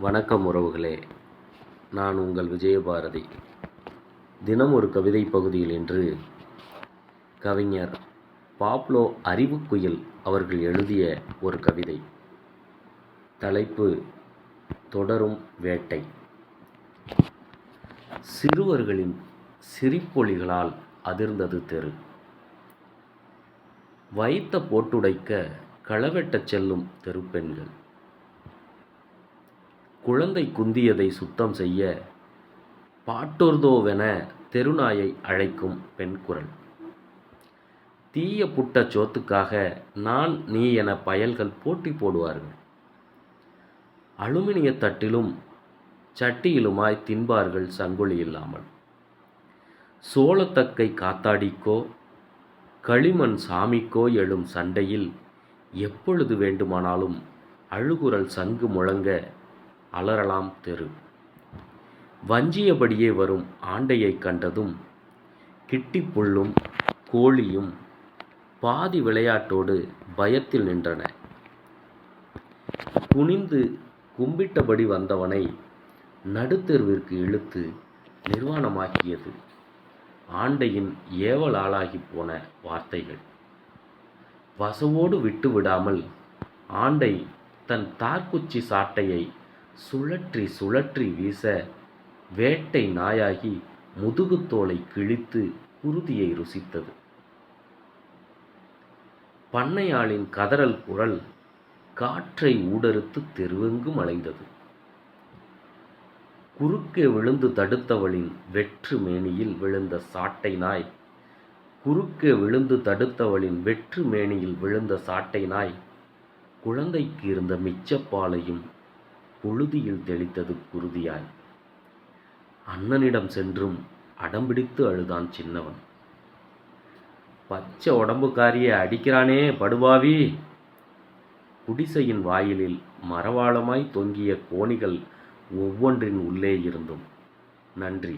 வணக்கம் உறவுகளே. நான் உங்கள் விஜயபாரதி. தினம் ஒரு கவிதை பகுதியில் இன்று கவிஞர் பாப்லோ அறிவுக்குயில் அவர்கள் எழுதிய ஒரு கவிதை. தலைப்பு தொடரும் வேட்டை. சிறுவர்களின் சிரிப்பொலிகளால் அதிர்ந்தது தெரு. வைத்த போட்டுடைக்க களவெட்டச் செல்லும் தெருப்பெண்கள். குழந்தை குந்தியதை சுத்தம் செய்ய பாட்டோர்தோவென தெருநாயை அழைக்கும் பெண் குரல். தீய புட்ட சோத்துக்காக நான் நீ என பயல்கள் போட்டி போடுவார்கள். அலுமினிய தட்டிலும் சட்டியிலுமாய் தின்பார்கள் சங்கொலி இல்லாமல். சோளத்தக்கை காத்தாடிக்கோ களிமண் சாமிக்கோ எழும் சண்டையில் எப்பொழுது வேண்டுமானாலும் அழுகுரல் சங்கு முழங்க அலறலாம் தெரு. வஞ்சியபடியே வரும் ஆண்டையைக் கண்டதும் கிட்டிப்புள்ளும் கோழியும் பாதி விளையாட்டோடு பயத்தில் நின்றன. குனிந்து கும்பிட்டபடி வந்தவனை நடுத்தெருவிற்கு இழுத்து நிர்வாணமாக்கியது. ஆண்டையின் ஏவல் ஆளாகி போன வார்த்தைகள். வசவோடு விட்டு விடாமல் ஆண்டை தன் தார்க்குச்சி சாட்டையை சுழற்றி சுழற்றி வீச வேட்டை நாயாகி முதுகுத்தோலை கிழித்து குருதியை ருசித்தது. பண்ணையாளின் கதறல் குரல் காற்றை ஊடறுத்து தெருவெங்கும் அலைந்தது குறுக்கே விழுந்து தடுத்தவளின் வெற்று மேனியில் விழுந்த சாட்டை நாய் குறுக்கே விழுந்து தடுத்தவளின் வெற்று மேனியில் விழுந்த சாட்டை நாய் குழந்தைக்கு இருந்த மிச்சப்பாலையும் புழுதியில் தெளித்தது குருதியாய். அண்ணனிடம் சென்றும் அடம்பிடித்து அழுதான் சின்னவன். பச்சை உடம்புக்காரியை அடிக்கிறானே படுபாவி. குடிசையின் வாயிலில் மரவாளமாய் தொங்கிய கோணிகள் ஒவ்வொன்றின் உள்ளே இருந்தும். நன்றி.